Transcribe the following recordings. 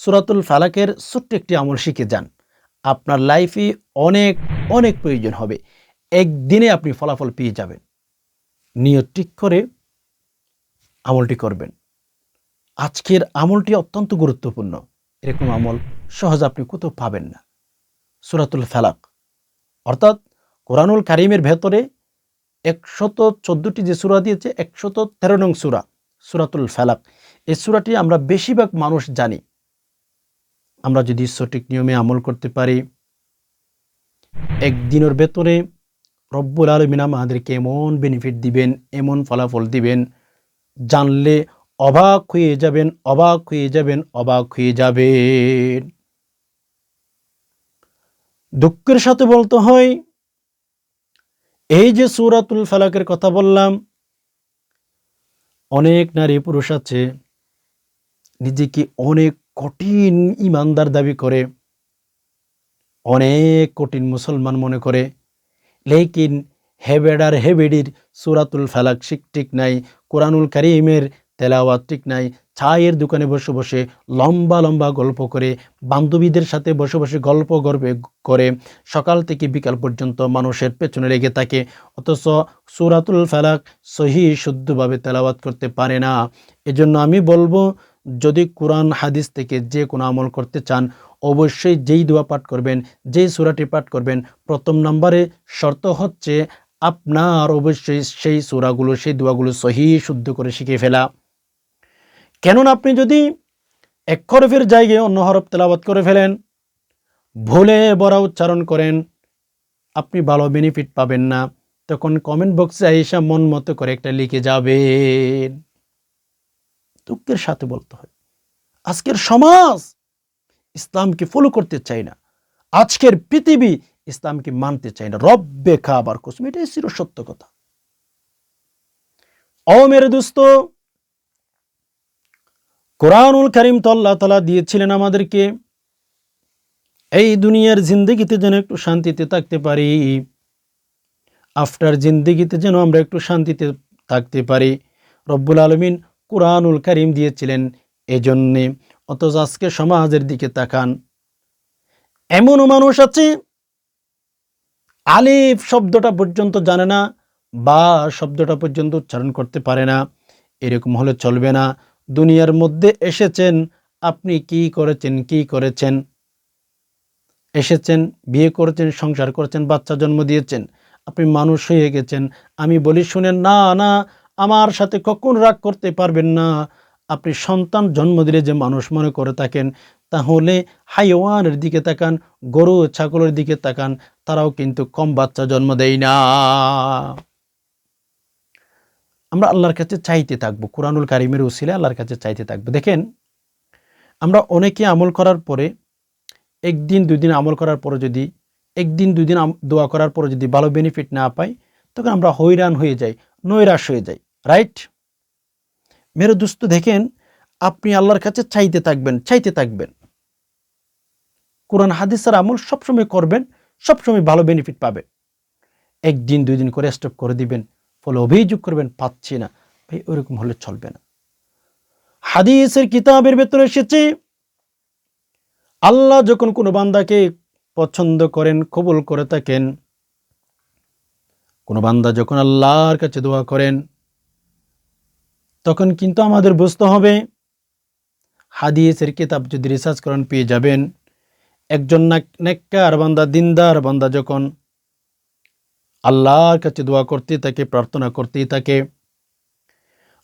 সুরাতুল ফালাকের ছোট্ট একটি আমল শিখে যান। আপনার লাইফে অনেক অনেক প্রয়োজন হবে। একদিনে আপনি ফলাফল পেয়ে যাবেন। নিয়ত ঠিক করে আমলটি করবেন। আজকের আমলটি অত্যন্ত গুরুত্বপূর্ণ। এরকম আমল সহজ আপনি কোথাও পাবেন না। সুরাতুল ফালাক। অর্থাৎ কোরআনুল কারিমের ভেতরে একশত চোদ্দটি যে সুরা দিয়েছে, একশত তেরো নং সুরা, সুরাতুল ফালাক। এই সুরাটি আমরা বেশিরভাগ মানুষ জানি। আমরা যদি সঠিক নিয়মে আমল করতে পারি, একদিনের ভেতরে রব্বুল আলমিন আমাদেরকে এমন বেনিফিট দিবেন, এমন ফলাফল দিবেন, জানলে অবাক হয়ে যাবেন, অবাক হয়ে যাবেন, অবাক হয়ে যাবেন। দুঃখের সাথে বলতে হয়, এই যে সুরাতুল ফালাকের কথা বললাম, অনেক নারী পুরুষ আছে, নিজেকে অনেক কঠিন ইমানদার দাবি করে, অনেক কঠিন মুসলমান মনে করে, লেকিন হেবেডার হেবেডির সুরাতুল ফালাক শিখ ঠিক নাই, কোরআনুল কারিমের তেলাওয়াত ঠিক নাই চায়ের দোকানে বসে বসে লম্বা লম্বা গল্প করে, বান্ধবীদের সাথে বসে বসে গল্প গর্বে করে, সকাল থেকে বিকাল পর্যন্ত মানুষের পেছনে লেগে থাকে, অথচ সুরাতুল ফালাক সহি শুদ্ধভাবে তেলাওয়াত করতে পারে না। এজন্য আমি বলব যদি কোরআন, হাদিস থেকে যে কোনো আমল করতে চান, অবশ্যই যেই দোয়া পাঠ করবেন, যেই সুরাটি পাঠ করবেন, প্রথম নম্বরে শর্ত হচ্ছে আপনার অবশ্যই সেই সুরাগুলো, সেই দোয়াগুলো সহি, শুদ্ধ করে শিখে ফেলা। কেননা আপনি যদি এক হরফের জায়গায় অন্য হরফ তেলাবাত করে ফেলেন, ভুলে বড়া উচ্চারণ করেন, আপনি ভালো বেনিফিট পাবেন না। তখন কমেন্ট বক্সে আইসা মন মতো করে একটা লিখে যাবেন। দুঃখের সাথে বলতে হয়। আজকের সমাজ ইসলামকে ফলো করতে চায় না। আজকের পৃথিবী ইসলামকে মানতে চায় না। রব্বে খাবার কুসুম, এটাই ছিল সত্য কথা। ও মেরে দোস্ত, কোরআনুল করিম তো আল্লাহ তালা দিয়েছিলেন আমাদেরকে। এই দুনিয়ার জিন্দগিতে যেন একটু শান্তিতে থাকতে পারি। আফটার জিন্দগিতে যেন আমরা একটু শান্তিতে থাকতে পারি। রব্বুল আলমিন কোরআনুল করিম দিয়েছিলেন এজন্যে। অথচ আজকে সমাজের দিকে তাকান। এমনও মানুষ আছে, আলিফ শব্দটা পর্যন্ত জানে না, বা শব্দটা পর্যন্ত উচ্চারণ করতে পারে না। এরকম হলে চলবে না। দুনিয়ার মধ্যে এসেছেন, আপনি কি করেছেন কি করেছেন? এসেছেন, বিয়ে করেছেন, সংসার করেছেন, বাচ্চা জন্ম দিয়েছেন, আপনি মানুষ হয়ে গেছেন। আমি বলি শুনেন, না না আমার সাথে কখন রাগ করতে পারবেন না? আপনি সন্তান জন্ম দিলে যে মানুষ মনে করে থাকেন, তাহলে হাইওয়ানের দিকে তাকান, গরু ছাগলের দিকে তাকান, তারাও কিন্তু কম বাচ্চা জন্ম দেয় না। আমরা আল্লাহর কাছে চাইতে থাকব, কোরআনুল কারিমের উসিলে আল্লাহর কাছে চাইতে থাকব। দেখেন, আমরা অনেকে আমল করার পরে, একদিন দুই দিন আমল করার পরে যদি, একদিন দুই দিন দোয়া করার পরে যদি ভালো বেনিফিট না পাই, তখন আমরা হৈরান হয়ে যাই, নৈরাশ হয়ে যাই। রাইট মেরে দুস্থ দেখেন, আপনি আল্লাহর কাছে চাইতে থাকবেন চাইতে থাকবেন। কোরআন, হাদিসের আমল সবসময় করবেন, সবসময় ভালো বেনিফিট পাবেন। একদিন দুই দিন করে স্টপ করে দিবেন, ফলে অভিযোগ করবেন, পাচ্ছি না। ভাই, ওরকম হলে চলবে না। হাদিসের কিতাবের ভেতরে এসেছে, আল্লাহ যখন কোনো বান্দাকে পছন্দ করেন, কবুল করে থাকেন, কোনো বান্দা যখন আল্লাহর কাছে দোয়া করেন তখন কিন্তু আমাদের বুঝতে হবে, হাদিসের কিতাব যদি রিসার্চ করেন পেয়ে যাবেন। একজন নেককার বান্দা, দিনদার বান্দা যখন আল্লাহর কাছে দোয়া করতে থাকে, প্রার্থনা করতেই থাকে,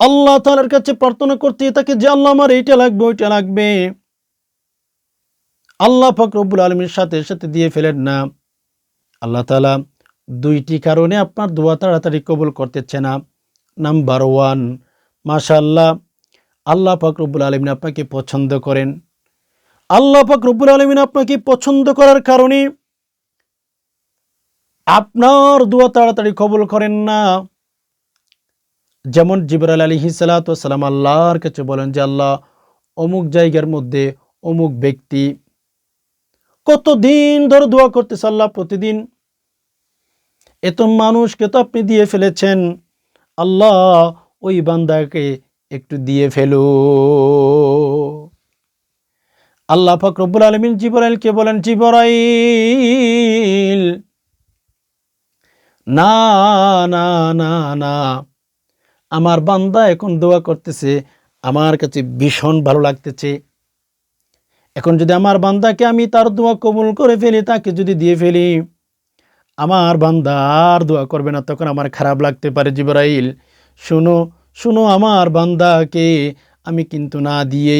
আল্লাহ তালার কাছে প্রার্থনা করতেই থাকে যে, আল্লাহ আমার এইটা লাগবে, ওইটা লাগবে। আল্লাহ ফকরবুল আলমীর সাথে সাথে দিয়ে ফেলেন না। আল্লাহ তালা দুইটি কারণে আপনার দোয়া তাড়াতাড়ি কবুল করতেছে না। নাম্বার ওয়ান মাশাল্লাহ আল্লাহ ফকরবুল আলমিন আপনাকে পছন্দ করেন। আল্লাহ ফকরবুল আলমিন আপনাকে পছন্দ করার কারণে আপনার দোয়া তাড়াতাড়ি কবুল করেন না। যেমন জিবরাল আলী হিসালাতাম আল্লাহর কাছে বলেন যে, আল্লাহ, অমুক জায়গার মধ্যে অমুক ব্যক্তি কতদিন ধরে দোয়া করতেছে আল্লাহ প্রতিদিন? এত মানুষকে তো আপনি দিয়ে ফেলেছেন। আল্লাহ ওই বান্দাকে একটু দিয়ে ফেলো। আল্লাহ ফকরবুল আলমিন জিবরাইলকে বলেন, জিবরাইল, না না না না, আমার বান্দা এখন দোয়া করতেছে, আমার কাছে ভীষণ ভালো লাগতেছে। এখন যদি আমার বান্দাকে আমি তার দোয়া কবুল করে ফেলি, তাকে যদি দিয়ে ফেলি, আমার বান্দা আর দোয়া করবে না, তখন আমার খারাপ লাগতে পারে, জিবরাইল। শুনো শুনো আমার বান্দাকে, আমি কিন্তু না দিয়ে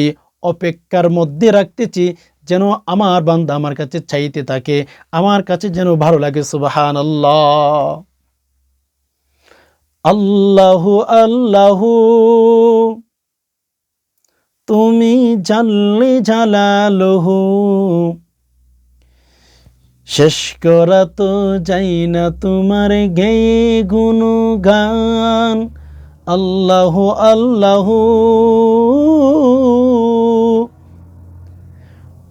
অপেক্ষার মধ্যে রাখতেছি যেন আমার বান্দা আমার কাছে চাইতে থাকে, আমার কাছে যেন ভালো লাগে সুবাহান আল্লাহ, আল্লাহু আল্লাহু তুমি জানলে জালালহু, শেষ করা তো যাই না তোমার গেয়ে গুনু গান আল্লাহ আল্লাহ।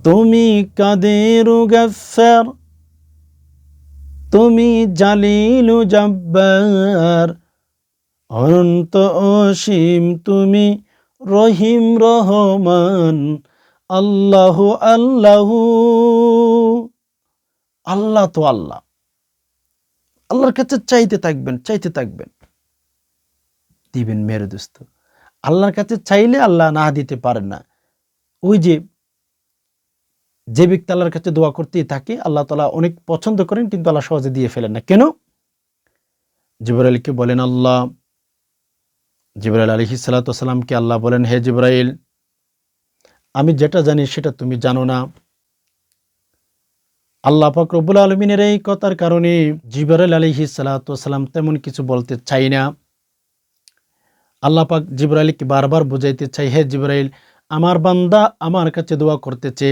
তুমি কাদের গফার তুমি জালিলু জব্বার। অনন্ত অসীম তুমি রহিম রহমান। আল্লাহ আল্লাহ। আল্লাহ তো আল্লাহ। আল্লাহর কাছে চাইতে থাকবেন চাইতে থাকবেন। দিবেন মেরে দোস্ত আল্লাহর কাছে চাইলে আল্লাহ না দিতে পারেন না। ওই যে যে ব্যক্তি আল্লাহর কাছে দোয়া করতেই থাকে, আল্লাহ তালা অনেক পছন্দ করেন, কিন্তু আল্লাহ সহজে দিয়ে ফেলেন না। কেন? জিবরাইলকে বলেন, আল্লাহ, জিবরাইল আলহি সাল্লাতামকে আল্লাহ বলেন, হে জিবরাইল, আমি যেটা জানি সেটা তুমি জানো না। আল্লাহ পাক আলমিনের এই কথার কারণে জিবরাইল আলহি সাল্লাতাম তেমন কিছু বলতে চাই না। আল্লাহ পাক জিবরাইলকে বারবার বুঝাইতে চাই, হে জিবরাইল, আমার বান্দা আমার কাছে দোয়া করতেছে,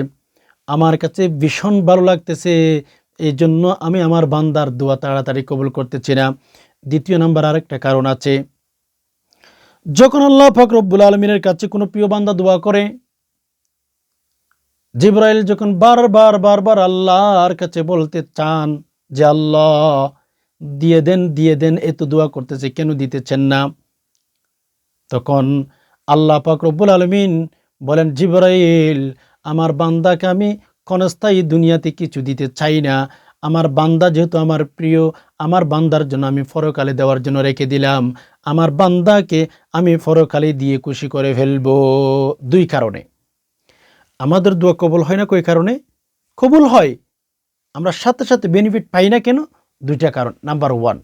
আমার কাছে ভীষণ ভালো লাগতেছে এই জন্য আমি আমার বান্দার দোয়া তাড়াতাড়ি কবুল করতেছি না। দ্বিতীয় নাম্বার আরেকটা কারণ আছে, যখন আল্লাহ ফকরব্বুল আলমিনের কাছে কোনো প্রিয় বান্দা দোয়া করে, জিব্রাইল যখন বারবার বারবার আল্লাহর কাছে বলতে চান যে, আল্লাহ, দিয়ে দেন দিয়ে দেন এত দোয়া করতেছে, কেন দিতেছেন না? তখন আল্লাহ পাক রব্বুল আলমিন বলেন, জিব্রাইল, আমার বান্দাকে আমি ক্ষণস্থায়ী দুনিয়াতে কিছু দিতে চাই না। আমার বান্দা যেহেতু আমার প্রিয়, আমার বান্দার জন্য আমি ফরকালে দেওয়ার জন্য রেখে দিলাম। আমার বান্দাকে আমি ফরকালে দিয়ে খুশি করে ফেলব। দুই কারণে। আমাদের দোয়া কবল হয় না? কই কারণে? কবুল হয়। আমরা সাথে সাথে বেনিফিট পাই না কেন? দুইটা কারণ। নাম্বার ওয়ান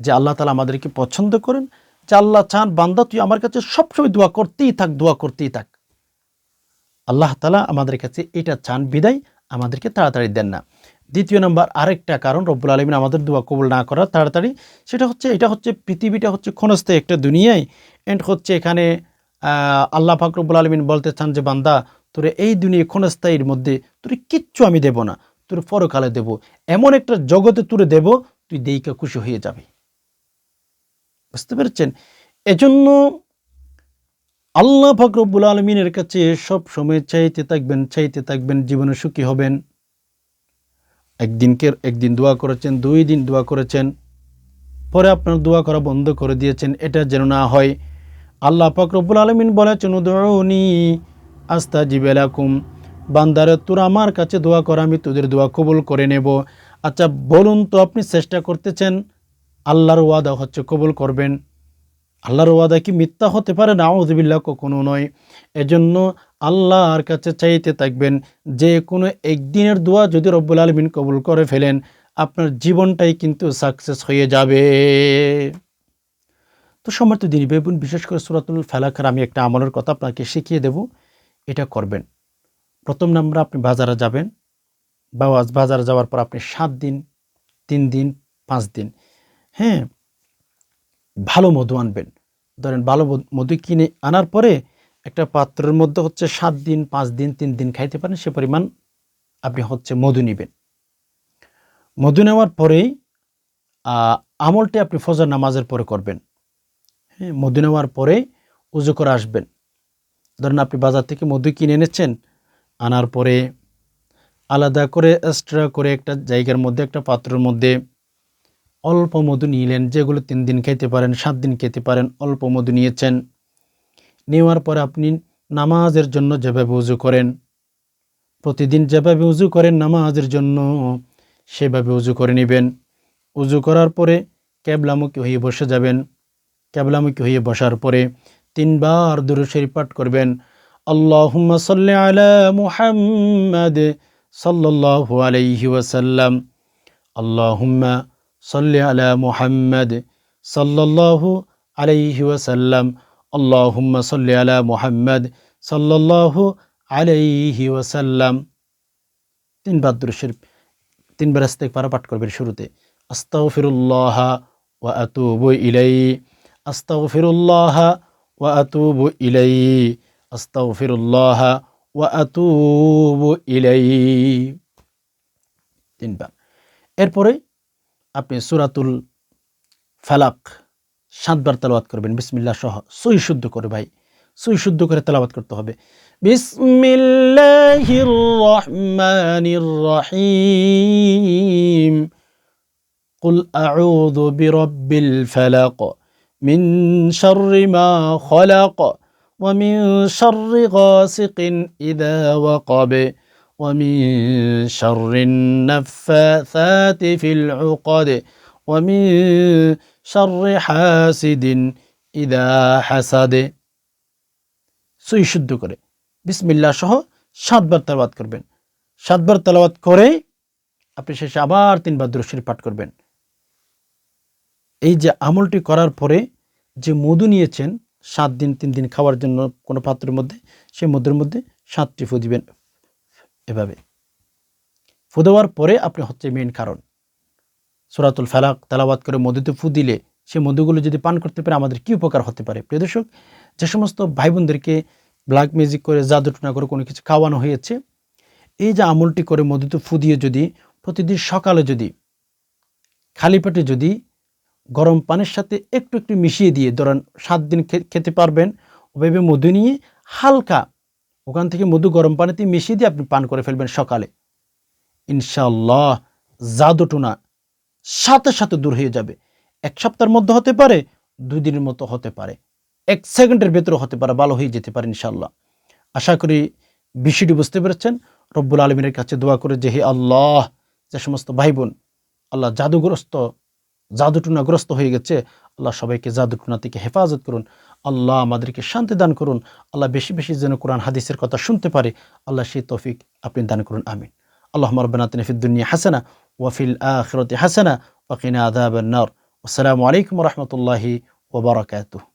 যে আল্লাহ তালা আমাদেরকে পছন্দ করেন আল্লাহ চান বান্দা, তুই আমার কাছে সবসময় দোয়া করতেই থাক, দোয়া করতেই থাক। আল্লাহ তালা আমাদের কাছে এটা চান, বিদায়। আমাদেরকে তাড়াতাড়ি দেন না। দ্বিতীয় নম্বর, আরেকটা কারণ, রব্বুল আলমিন আমাদের দোয়া কবুল না করার তাড়াতাড়ি, সেটা হচ্ছে, এটা হচ্ছে পৃথিবীটা হচ্ছে ক্ষণস্থায়ী একটা দুনিয়ায়। এন্ড হচ্ছে এখানে আল্লাহ পাক রব্বুল আলমিন বলতে চান যে, বান্দা, তোরে এই দুনিয়া ক্ষণস্থায়ীর মধ্যে তোর কিচ্ছু আমি দেব না, তোর পরকালে দেব। এমন একটা জগতে তুলে দেব, তুই দেইকা খুশি হয়ে যাবে। বুঝতে পেরেছেন? এজন্য আল্লাহ ফাকরবুল আলমিনের কাছে সব সময় চাইতে থাকবেন চাইতে থাকবেন, জীবনে সুখী হবেন। একদিনকে একদিন দোয়া করেছেন, দুই দিন দোয়া করেছেন। পরে আপনার দোয়া করা বন্ধ করে দিয়েছেন, এটা যেন না হয়। আল্লাহ ফাকরবুল আলমিন বলেছেন উদৌনি আস্তা জিবেলাকুম বান্দারে, তোর আমার কাছে দোয়া কর, আমি তোদের দোয়া কবুল করে নেব। আচ্ছা বলুন তো আপনি চেষ্টা করতেছেন আল্লাহর ওয়াদা হচ্ছে কবুল করবেন। আল্লাহর ওয়াদা কি মিথ্যা হতে পারে? না আউজবিল্লা কখনো নয়। এজন্য আল্লাহর কাছে চাইতে থাকবেন যে কোনো একদিনের দোয়া যদি রব্বুল আলমিন কবুল করে ফেলেন, আপনার জীবনটাই কিন্তু সাকসেস হয়ে যাবে। তো সমর্থ দিন বেবুন বিশেষ করে সুরাতুল ফেলাকার আমি একটা আমলের কথা আপনাকে শিখিয়ে দেব। এটা করবেন। প্রথম নাম্বার, আপনি বাজারে যাবেন। বা বাজারে যাওয়ার পর আপনি সাত দিন, তিন দিন, পাঁচ দিন। হ্যাঁ ভালো মধু আনবেন। ধরেন ভালো মধু কিনে আনার পরে একটা পাত্রের মধ্যে হচ্ছে সাত দিন, পাঁচ দিন, তিন দিন খাইতে পারেন, সে পরিমাণ আপনি হচ্ছে মধু নেবেন। মধু নেওয়ার পরেই আমলটি আপনি ফজর নামাজের পরে করবেন। হ্যাঁ মধু নেওয়ার পরে উজু করে আসবেন। ধরেন আপনি বাজার থেকে মধু কিনে এনেছেন, আনার পরে আলাদা করে এক্সট্রা করে একটা জায়গার মধ্যে, একটা পাত্রের মধ্যে অল্প মধু নিলেন, যেগুলো তিন দিন খেতে পারেন, সাত দিন খেতে পারেন, অল্প মধু নিয়েছেন। নেওয়ার পর আপনি নামাজের জন্য যেভাবে উজু করেন, প্রতিদিন যেভাবে উজু করেন নামাজের জন্য সেভাবে উজু করে নেবেন। উজু করার পরে ক্যাবলামুখী হয়ে বসে যাবেন। ক্যাবলামুখী হয়ে বসার পরে তিনবার দুরুশরী পাঠ করবেন। আল্লাহুম্মা সাল্লি আলা মুহাম্মাদ সাল্লাল্লাহু আলাইহি ওয়াসাল্লাম। আল্লাহুম্মা সাল্লি আলা মুহাম্মাদ সাল্লাল্লাহু আলাইহি ওয়াসাল্লাম। আল্লাহুম্মা সাল্লি আলা মুহাম্মাদ সাল্লাল্লাহু আলাইহি ওয়াসাল্লাম। তিনবার দুরুশরী তিনবার ইস্তেগফার পাঠ করবেন শুরুতে। আস্তাগফিরুল্লাহ ওয়া আতুবু ইলাইহি। আস্তাগফিরুল্লাহ ওয়া আতুবু ইলাইহি। আস্তাগফিরুল্লাহ ওয়া আতুবু ইলাইহি। তিনবার। এরপরে আপনি সূরাতুল ফালাক সাতবার তেলাওয়াত করবেন বিসমিল্লাহ সহ সই শুদ্ধ করে ভাই সই শুদ্ধ করে তেলাওয়াত করতে হবে বিসমিল্লাহির রহমানির রহিম قل أعوذ برب الفلق من شر ما خلق ومن شر غاسق إذا وقب ومن شر النفاثات في العقد ومن شر حاسد إذا حسد সুই শুদ্ধ করে বিসমিল্লাহ সহ সাতবার তেলাওয়াত করবেন সাতবার তেলাওয়াত করে আপনি শেষে আবার তিনবার দুরুশরী পাঠ করবেন এই যে আমলটি করার পরে যে মধু নিয়েছেন সাত দিন তিন দিন খাওয়ার জন্য কোনো পাত্রের মধ্যে সেই মধুর মধ্যে সাতটি ফু দিবেন এভাবে। ফু দেওয়ার পরে আপনি হচ্ছে মেন কারণ। সুরাতুল ফালাক তালাবাদ করে মধুতে ফু দিলে সেই মধুগুলো যদি পান করতে পারে আমাদের কী উপকার হতে পারে? প্রিয় দর্শক, যে সমস্ত ভাই বোনদেরকে ব্ল্যাক ম্যাজিক করে, জাদুটনা করে কোনো কিছু খাওয়ানো হয়েছে, এই যে আমলটি করে মধুতে ফু দিয়ে যদি, প্রতিদিন সকালে যদি, খালি পেটে যদি গরম পানির সাথে একটু একটু মিশিয়ে দিয়ে ধরেন সাত দিন খেতে পারবেন, ওভাবে মধু নিয়ে হালকা ওখান থেকে মধু গরম পানিতে মিশিয়ে দিয়ে আপনি পান করে ফেলবেন সকালে। ইনশাল্লাহ জাদুটুনা সাথে সাথে দূর হয়ে যাবে। এক সপ্তাহের মধ্যে হতে পারে, দুই দিনের মতো হতে পারে। এক সেকেন্ডের ভেতরে হতে পারে, ভালো হয়ে যেতে পারে ইনশাল্লাহ আশা করি বিষয়টি বুঝতে পেরেছেন। রব্বুল আলমিনের কাছে দোয়া করে যে, হে আল্লাহ, যে সমস্ত ভাই বোন আল্লাহ জাদুগ্রস্ত জাদুটুনাগ্রস্ত হয়ে গেছে। আল্লাহ সবাইকে জাদুটুনা থেকে হেফাজত করুন। আল্লাহ আমাদেরকে শান্তি দান করুন। আল্লাহ বেশি বেশি যেন কোরআন হাদিসের কথা শুনতে পারে। আল্লাহ সেই তৌফিক আপনি দান করুন। আমিন। আল্লাহ রব্বানা তিনফিদ্দুনিয়া হাসানা ওয়াফিল আখিরাতি হাসানা ওয়াকিনা নার। আসসালামু আলাইকুম রহমতুল্লাহি রাহমাতুল্লাহি ওয়া বারাকাতুহু।